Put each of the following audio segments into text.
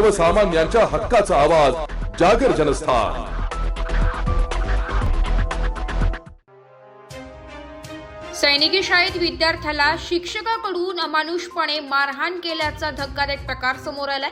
सर्वसामान्यांच्या हक्काचा आवाज जागर जनस्थान. सैनिकी शाळेत विद्यार्थ्याला शिक्षकाकडून अमानुषपणे मारहाण केल्याचा धक्कादायक प्रकार समोर आलाय.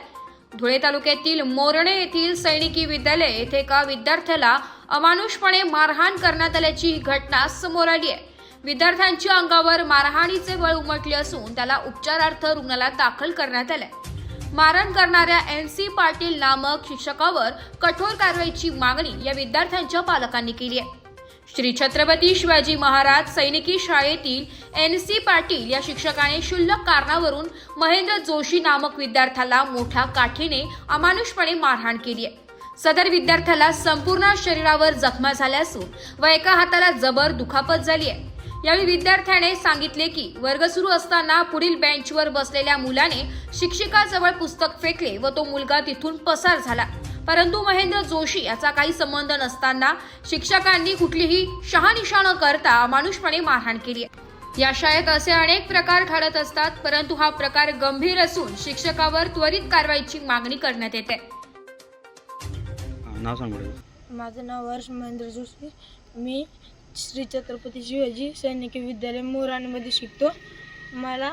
धुळे तालुक्यातील मोरणे येथील सैनिकी विद्यालय येथे एका विद्यार्थ्याला अमानुषपणे मारहाण करण्यात आल्याची ही घटना समोर आली आहे. विद्यार्थ्यांच्या अंगावर मारहाणीचे बळ उमटले असून त्याला उपचारार्थ रुग्णालयात दाखल करण्यात आलंय. मारण करणाऱ्या एन सी पाटील नामक शिक्षकावर कठोर कारवाईची मागणी या विद्यार्थ्यांच्या पालकांनी केली आहे. श्री छत्रपती शिवाजी महाराज सैनिकी शाळेतील एन सी पाटील या शिक्षकाने क्षुल्लक कारणावरून महेंद्र जोशी नामक विद्यार्थ्याला मोठ्या काठीने अमानुषपणे मारहाण केली आहे. सदर विद्यार्थ्याला संपूर्ण शरीरावर जखमा झाल्या असून व एका हाताला जबर दुखापत झाली आहे. यावेळी विद्यार्थ्याने सांगितले की वर्ग सुरू असताना पुढील बेंचवर बसलेल्या मुलाने शिक्षिकाजवळ पुस्तक फेकले व तो मुलगा तिथून पसार झाला. परंतु महेंद्र जोशी याचा काही संबंध नसताना शिक्षकांनी कुठलीही शहानिशा न करता अमानुषपणे मारहाण केली आहे. या शाळेत असे अनेक प्रकार घडत असतात परंतु हा प्रकार गंभीर असून शिक्षकावर त्वरित कारवाईची मागणी करण्यात येते. नाव सांग बरं. माझं नाव हर्ष महेंद्र जोशी. मी श्री छत्रपती शिवाजी सैनिकी विद्यालय मोराणीमध्ये शिकतो. मला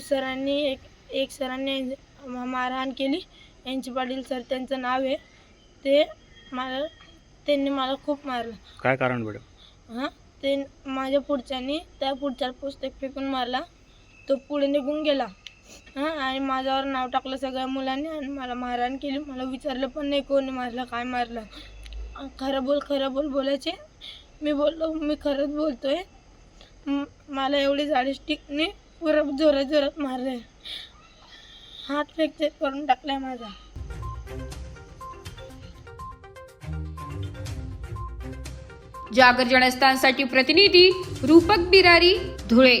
सरांनी एक एक सरांनी मारहाण केली. यांची पाटील सर त्यांचं नाव आहे. ते मला त्यांनी मला खूप मारलं. काय कारण बरं? हां ते माझ्या पुढच्यानी त्या पुढच्या पुस्तक फेकून मारला. तो पुढे निघून गेला. हां आणि माझ्यावर नाव टाकलं सगळ्या मुलांनी आणि मला मारहाण केली. मला विचारलं पण नाही कोणी मारलं काय मारलं. खरं बोल खरं बोल बोलायचे. मी बोललो मी खरंच बोलतोय. मला एवढी झाडी स्टिकने पुरं जोरात जोरात मारले हात फ्रॅक्चर करून टाकलाय माझा. जागर जनस्थानसाठी प्रतिनिधी रूपक बिरारी धुळे.